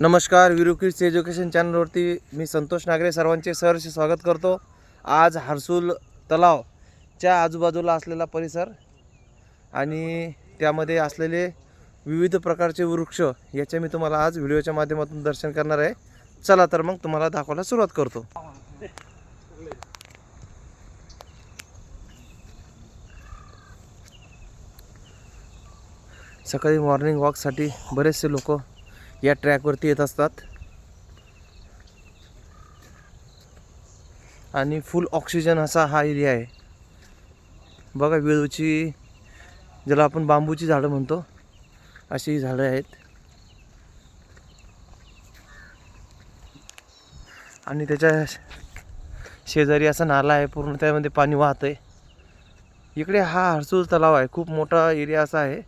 नमस्कार विरू एज्युकेशन चॅनलवरती मी संतोष नागरे सर्वांचे सहर्ष स्वागत करतो. आज हर्सूल तलावच्या आजूबाजूला असलेला परिसर आणि त्यामध्ये असलेले विविध प्रकारचे वृक्ष याचे मी तुम्हाला आज व्हिडिओच्या माध्यमातून दर्शन करणार आहे. चला तर मग तुम्हाला दाखवायला सुरुवात करतो. सकाळी मॉर्निंग वॉकसाठी बरेचसे लोक या ट्रॅकवरती येत असतात. आणि फुल ऑक्सिजन असा हा एरिया आहे. बघा वेळूची ज्याला आपण बांबूची झाडं म्हणतो अशी ही झाडं आहेत. आणि त्याच्या शेजारी असा नाला आहे पूर्ण त्यामध्ये पाणी वाहत आहे इकडे हा हर्सूल तलाव आहे खूप मोठा एरिया असा आहे.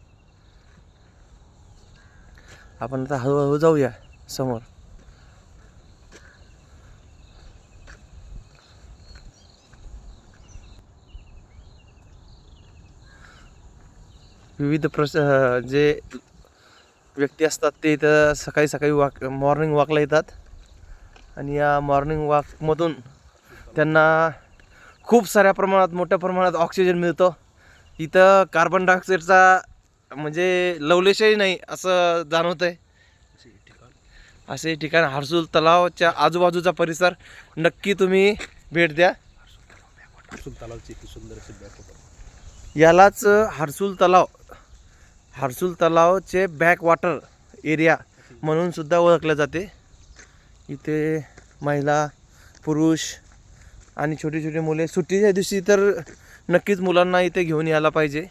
आपण आता हळूहळू जाऊया समोर. विविध प्रश जे व्यक्ती असतात ते इथं सकाळी सकाळी वॉक मॉर्निंग वॉकला येतात. आणि या मॉर्निंग वॉकमधून त्यांना खूप साऱ्या प्रमाणात मोठ्या प्रमाणात ऑक्सिजन मिळतो. इथं कार्बन डायऑक्साईडचा म्हणजे लवलेशही नाही असं जाणवत आहे असे ठिकाण हर्सूल तलावच्या आजूबाजूचा परिसर. नक्की तुम्ही भेट द्या. यालाच हर्सूल तलाव. हर्सूल तलावचे बॅक वॉटर एरिया म्हणून सुद्धा ओळखले जाते. इथे महिला पुरुष आणि छोटी छोटी मुले सुट्टीच्या दिवशी तर नक्कीच मुलांना इथे घेऊन यायला पाहिजे.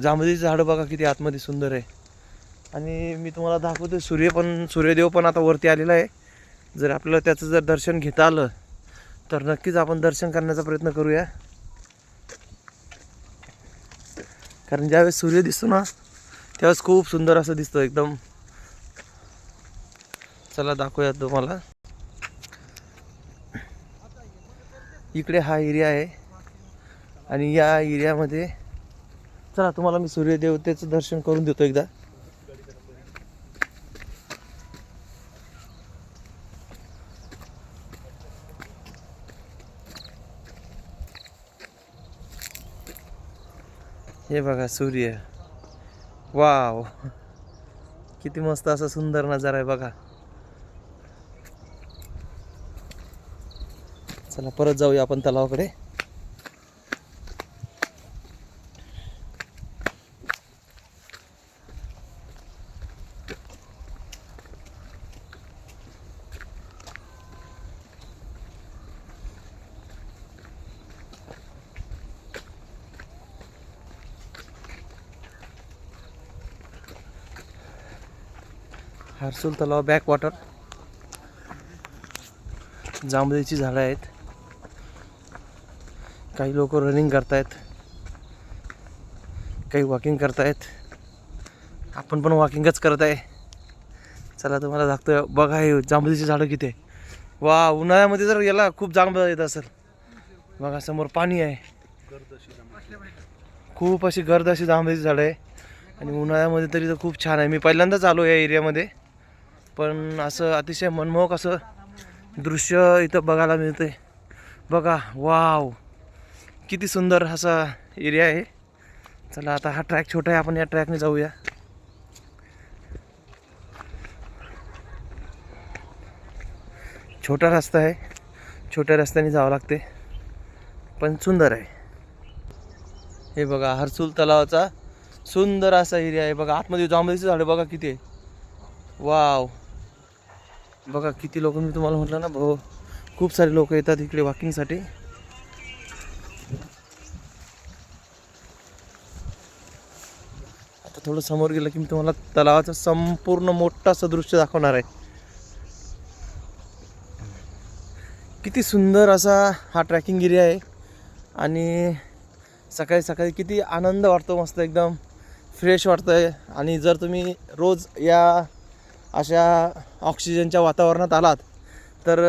जांभळीची झाडं बघा किती आतमध्ये सुंदर आहे. आणि मी तुम्हाला दाखवतो सूर्य पण सूर्यदेव पण आता वरती आलेला आहे. जर आपल्याला त्याचं जर दर्शन घेता आलं तर नक्कीच आपण दर्शन करण्याचा प्रयत्न करूया. कारण ज्यावेळेस सूर्य दिसतो ना त्यावेळेस खूप सुंदर असं दिसतं एकदम. चला दाखवूया तुम्हाला. इकडे हा एरिया आहे. आणि या एरियामध्ये चला तुम्हाला मी सूर्यदेवतेचं दर्शन करून देतो एकदा. हे बघा सूर्य. वाव. किती मस्त असा सुंदर नजारा आहे बघा. चला परत जाऊया आपण तलावाकडे. हर्सुल तलाव बॅक वॉटर जांभळीची झाडं आहेत. काही लोक रनिंग करतायत. काही वॉकिंग करतायत. आपण पण वॉकिंगच करत आहे. चला तुम्हाला दाखतोय. बघा हे जांभळीची झाडं किती आहे वा उन्हाळ्यामध्ये जर याला खूप जांभळं येत असेल. बघा समोर पाणी आहे. खूप अशी गर्द अशी जांभळीची झाडं आहे. आणि उन्हाळ्यामध्ये तरी तर खूप छान आहे. मी पहिल्यांदाच आलो या एरियामध्ये पण असं अतिशय मनमोहक असं दृश्य इथं बघायला मिळते बघा वाव. किती सुंदर असा एरिया आहे. चला आता हा ट्रॅक छोटा आहे आपण या ट्रॅकने जाऊया. छोटा रस्ता आहे. छोट्या रस्त्याने जावं लागते पण सुंदर आहे. हे बघा हर्सूल तलावाचा सुंदर असा एरिया आहे. बघा आतमध्ये जांभळीची झाडं बघा किती आहे. वाव. बघा किती लोक मी तुम्हाला म्हटलं ना भाऊ खूप सारे लोक येतात इकडे वॉकिंगसाठी आता थोडं समोर गेलं की मी तुम्हाला तलावाचं संपूर्ण मोठा असं दृश्य दाखवणार आहे. किती सुंदर असा हा ट्रॅकिंग एरिया आहे. आणि सकाळी सकाळी किती आनंद वाटतो मस्त एकदम फ्रेश वाटतं आहे आणि जर तुम्ही रोज या अशा ऑक्सिजनच्या वातावरणात आलात तर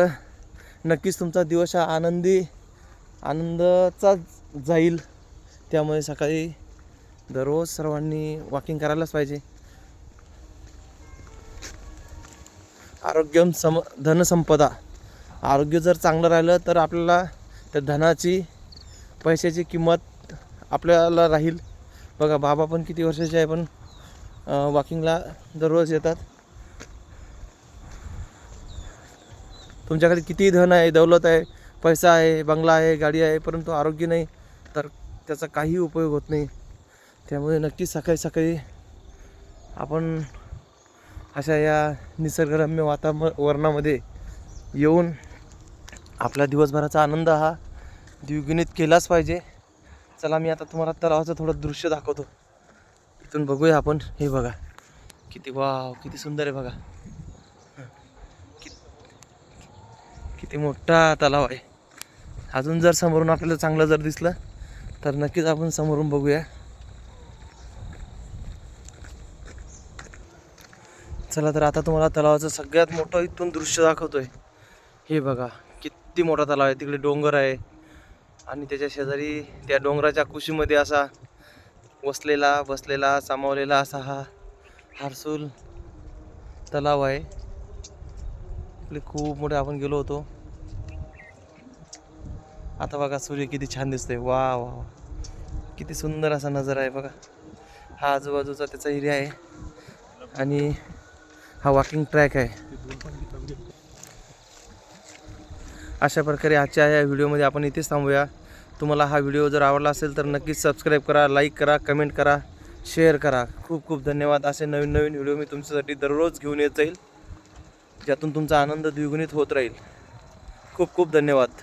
नक्कीच तुमचा दिवस हा आनंदी आनंदाचा जाईल. त्यामुळे सकाळी दररोज सर्वांनी वॉकिंग करायलाच पाहिजे. आरोग्यम सम धनसंपदा. आरोग्य जर चांगलं राहिलं तर आपल्याला त्या धनाची पैशाची किंमत आपल्याला राहील. बघा बाबा पण किती वर्षाचे आहे पण वॉकिंगला दररोज येतात. तुमच्याकडे किती धन आहे दौलत आहे पैसा आहे बंगला आहे गाडी आहे परंतु आरोग्य नाही तर त्याचा काही उपयोग होत नाही. त्यामुळे नक्कीच सकाळी सकाळी आपण अशा या निसर्गरम्य वातावरणामध्ये येऊन आपला दिवसभराचा आनंद हा द्विगुणित केलाच पाहिजे. चला मी आता तुम्हाला तलावाचं थोडं दृश्य दाखवतो. इथून बघूया आपण. हे बघा. किती वाव किती सुंदर आहे बघा कि- किती मोठा तलाव आहे. अजून जर समोरून आपल्याला चांगलं जर दिसलं तर नक्कीच आपण समोरून बघूया. चला तर आता तुम्हाला तलावाचं सगळ्यात मोठं इथून दृश्य दाखवतोय. हे बघा किती मोठा तलाव आहे. तिकडे डोंगर आहे. आणि त्याच्या शेजारी त्या डोंगराच्या कुशीमध्ये असा वसलेला बसलेला सामावलेला असा हा हारसूल तलाव आहे. इकडे खूप मोठे आपण गेलो होतो. आता बघा सूर्य किती छान दिसतोय. वा वा वा. किती सुंदर असा नजारा आहे बघा. हा आजूबाजूचा त्याचा एरिया आहे. आणि हा वॉकिंग ट्रॅक आहे. अशा प्रकारे आजच्या या व्हिडिओमध्ये आपण इथेच थांबूया. तुम्हाला हा व्हिडिओ जर आवडला असेल तर नक्कीच सबस्क्राईब करा लाईक करा कमेंट करा शेअर करा. खूप खूप धन्यवाद. असे नवीन नवीन व्हिडिओ मी तुमच्यासाठी दररोज घेऊन येत जाईल ज्यातून तुमचा आनंद द्विगुणित होत राहील. खूप खूप धन्यवाद.